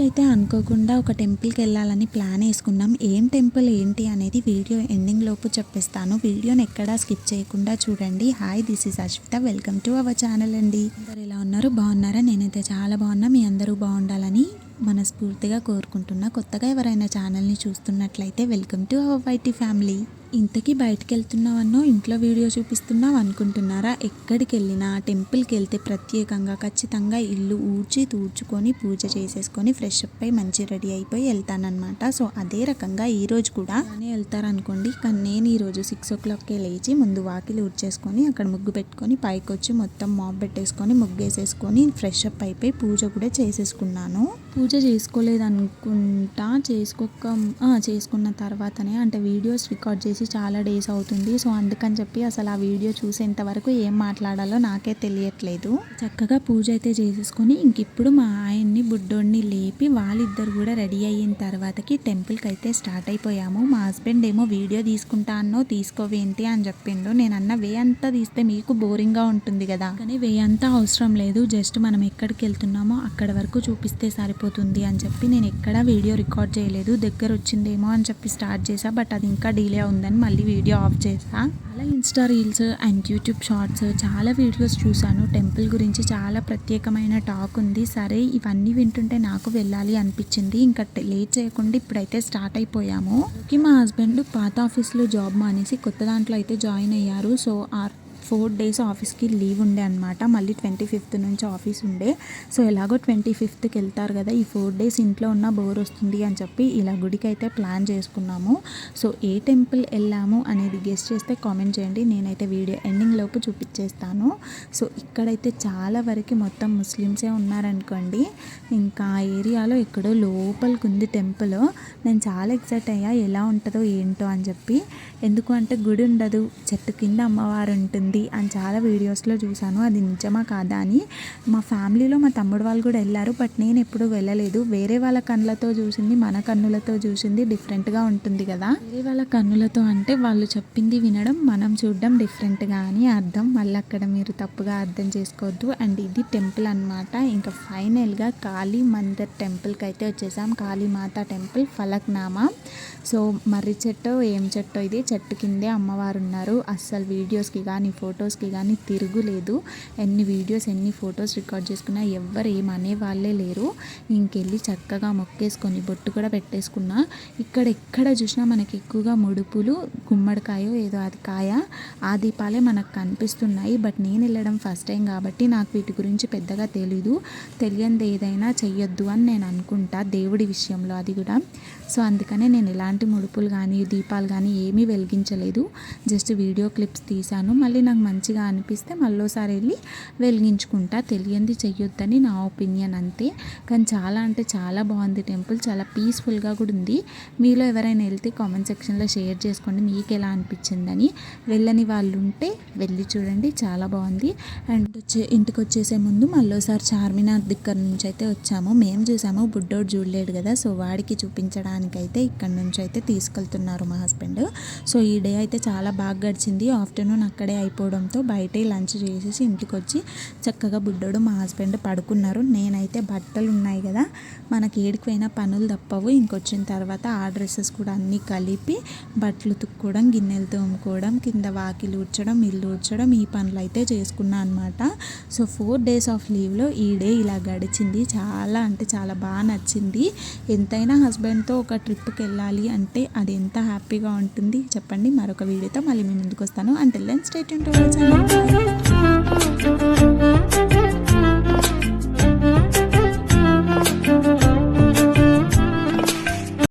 అయితే అనుకోకుండా ఒక టెంపుల్కి వెళ్ళాలని ప్లాన్ వేసుకున్నాం ఏం టెంపుల్ ఏంటి అనేది వీడియో ఎండింగ్ లోపు చెప్పేస్తాను. వీడియోని ఎక్కడా స్కిప్ చేయకుండా చూడండి. Hi this is Ashvitha. Welcome to our channel అండి. అందరు ఎలా ఉన్నారు? బాగున్నారా? నేనైతే చాలా బాగున్నా. మీ అందరూ బాగుండాలని మనస్ఫూర్తిగా కోరుకుంటున్నా. కొత్తగా ఎవరైనా ఛానల్ని చూస్తున్నట్లయితే welcome to our YT family. ఇంతకీ బయటకు వెళ్తున్నావన్నో ఇంట్లో వీడియో చూపిస్తున్నావు అనుకుంటున్నారా? ఎక్కడికి వెళ్ళినా టెంపుల్కి వెళ్తే ప్రత్యేకంగా ఖచ్చితంగా ఇల్లు ఊడ్చి తూడ్చుకొని పూజ చేసేసుకొని ఫ్రెష్ అప్ అయి మంచి రెడీ అయిపోయి వెళ్తానమాట సో అదే రకంగా ఈరోజు కూడా అలానే వెళ్తారనుకోండి. కానీ నేను ఈరోజు సిక్స్ ఓ క్లాక్కే లేచి ముందు వాకిలి ఊడ్చేసుకొని అక్కడ ముగ్గు పెట్టుకొని పైకి వచ్చి మొత్తం మాప్ పెట్టేసుకొని ముగ్గేసేసుకొని ఫ్రెష్ అప్ అయిపోయి పూజ కూడా చేసేసుకున్నాను. పూజ చేసుకోలేదనుకుంటా చేసుకోక చేసుకున్న తర్వాతనే అంటే వీడియోస్ రికార్డ్ చేసి చాలా డేస్ అవుతుంది. సో అందుకని చెప్పి అసలు ఆ వీడియో చూసేంత వరకు ఏం మాట్లాడాలో నాకే తెలియట్లేదు. చక్కగా పూజ అయితే చేసేసుకొని ఇంక ఇప్పుడు మా ఆయన్ని బుడ్డోడిని లేపి వాళ్ళిద్దరు కూడా రెడీ అయిన తర్వాతకి టెంపుల్కి అయితే స్టార్ట్ అయిపోయాము. మా హస్బెండ్ ఏమో వీడియో తీసుకుంటా అన్నో తీసుకోవేంటి అని చెప్పిండు. నేను అన్న వే అంతా తీస్తే మీకు బోరింగ్గా ఉంటుంది కదా. కానీ వే అంతా అవసరం లేదు. జస్ట్ మనం ఎక్కడికి వెళ్తున్నామో అక్కడ వరకు చూపిస్తే సరిపోతుంది అని చెప్పి నేను ఎక్కడా వీడియో రికార్డ్ చేయలేదు. దగ్గర వచ్చిందేమో అని చెప్పి స్టార్ట్ చేసా బట్ అది ఇంకా డిలే ఉందని మళ్ళీ వీడియో ఆఫ్ చేసా అలా Insta reels and YouTube shorts చాలా వీడియోస్ చూశాను. టెంపుల్ గురించి చాలా ప్రత్యేకమైన టాక్ ఉంది. సరే ఇవన్నీ వింటుంటే నాకు వెళ్ళాలి అనిపించింది. ఇంకా లేట్ చేయకుండా ఇప్పుడైతే స్టార్ట్ అయిపోయాము. ఓకే మా హస్బెండ్ పాత ఆఫీస్లో జాబ్ మానేసి కొత్త దాంట్లో అయితే జాయిన్ అయ్యారు. సో ఆ ఫోర్ డేస్ ఆఫీస్కి లీవ్ ఉండే అనమాట మళ్ళీ ట్వంటీ ఫిఫ్త్ నుంచి ఆఫీస్ ఉండే. సో ఎలాగో ట్వంటీ ఫిఫ్త్కి వెళ్తారు కదా ఈ ఫోర్ డేస్ ఇంట్లో ఉన్న బోర్ వస్తుంది అని చెప్పి ఇలా గుడికి అయితే ప్లాన్ చేసుకున్నాము. సో ఏ టెంపుల్ వెళ్ళాము అనేది గెస్ట్ చేస్తే కామెంట్ చేయండి. నేనైతే వీడియో ఎండింగ్ లోపు చూపించేస్తాను. సో ఇక్కడైతే చాలా వరకు మొత్తం ముస్లిమ్సే ఉన్నారనుకోండి. ఇంకా ఏరియాలో ఎక్కడో లోపలికి ఉంది టెంపుల్. నేను చాలా ఎక్సైట్ అయ్యా ఎలా ఉంటుందో ఏంటో అని చెప్పి. ఎందుకు అంటే గుడి ఉండదు చెట్టు కింద అమ్మవారు ఉంటుంది. అని చాలా వీడియోస్లో చూశాను. అది నిజమా కాదా అని. మా ఫ్యామిలీలో మా తమ్ముడు వాళ్ళు కూడా వెళ్ళారు బట్ నేను ఎప్పుడు వెళ్ళలేదు. వేరే వాళ్ళ కన్నులతో చూసింది మన కన్నులతో చూసింది డిఫరెంట్గా ఉంటుంది కదా. వేరే వాళ్ళ కన్నులతో అంటే వాళ్ళు చెప్పింది వినడం మనం చూడడం డిఫరెంట్గా అని అర్థం. మళ్ళీ అక్కడ మీరు తప్పుగా అర్థం చేసుకోవద్దు. అండ్ ఇది టెంపుల్ అన్నమాట. ఇంకా ఫైనల్గా కాళీ మందిర్ టెంపుల్కి అయితే వచ్చేసాం. కాళీమాత టెంపుల్ ఫలక్నామా. సో మర్రి చెట్టు ఏం చెట్టు ఇది? చెట్టు కిందే అమ్మవారు ఉన్నారు. అస్సలు వీడియోస్కి కానీ ఫొటోస్కి కానీ తిరుగులేదు. ఎన్ని వీడియోస్ ఎన్ని ఫొటోస్ రికార్డ్ చేసుకున్నా ఎవ్వరు ఏం వాళ్ళే లేరు. ఇంకెళ్ళి చక్కగా మొక్కేసుకొని బొట్టు కూడా పెట్టేసుకున్నా. ఇక్కడ ఎక్కడ చూసినా మనకి ఎక్కువగా ముడుపులు గుమ్మడికాయ ఏదో అది కాయ ఆ దీపాలే మనకు కనిపిస్తున్నాయి. బట్ నేను వెళ్ళడం ఫస్ట్ టైం కాబట్టి నాకు వీటి గురించి పెద్దగా తెలీదు. తెలియంది ఏదైనా చెయ్యొద్దు అని నేను అనుకుంటా దేవుడి విషయంలో అది కూడా. సో అందుకనే నేను ఎలాంటి ముడుపులు కానీ దీపాలు కానీ ఏమీ వెలిగించలేదు. జస్ట్ వీడియో క్లిప్స్ తీశాను. మళ్ళీ నాకు మంచిగా అనిపిస్తే మళ్ళీసారి వెళ్ళి వెలిగించుకుంటా. తెలియంది చెయ్యొద్దని నా ఒపీనియన్ అంతే. కానీ చాలా అంటే చాలా బాగుంది టెంపుల్. చాలా పీస్ఫుల్గా కూడా ఉంది. మీలో ఎవరైనా వెళ్తే కామెంట్ సెక్షన్లో షేర్ చేసుకోండి. మీకు ఎలా అనిపించిందని. వెళ్ళని వాళ్ళు ఉంటే వెళ్ళి చూడండి. చాలా బాగుంది. అండ్ వచ్చే ఇంటికి వచ్చేసే ముందు మళ్ళీసారి చార్మినార్ దగ్గర నుంచి అయితే వచ్చాము. మేము చూసాము బుడ్డోడు చూడలేడు కదా. సో వాడికి చూపించడానికైతే ఇక్కడ నుంచి అయితే తీసుకెళ్తున్నారు మా హస్బెండ్. సో ఈ డే అయితే చాలా బాగా గడిచింది. ఆఫ్టర్నూన్ అక్కడే లేకపోవడంతో బయటే లంచ్ చేసేసి ఇంటికి వచ్చి చక్కగా బుడ్డోడు మా హస్బెండ్ పడుకున్నారు. నేనైతే బట్టలు ఉన్నాయి కదా మనకి ఏడికిపోయిన పనులు తప్పవు. ఇంకొచ్చిన తర్వాత ఆ డ్రెస్సెస్ కూడా అన్నీ కలిపి బట్టలు ఉతుక్కోవడం గిన్నెలు తోముకోవడం కింద వాకిలు ఊడ్చడం ఇల్లు ఊడ్చడం ఈ పనులు అయితే చేసుకున్నా అనమాట సో ఫోర్ డేస్ ఆఫ్ లీవ్లో ఈ డే ఇలా గడిచింది. చాలా అంటే చాలా బాగా నచ్చింది. ఎంతైనా హస్బెండ్తో ఒక ట్రిప్కి వెళ్ళాలి అంటే అది ఎంత హ్యాపీగా ఉంటుంది చెప్పండి. మరొక వీడియోతో మళ్ళీ మీ ముందుకు వస్తాను అంటే లెన్ స్టేట్ టు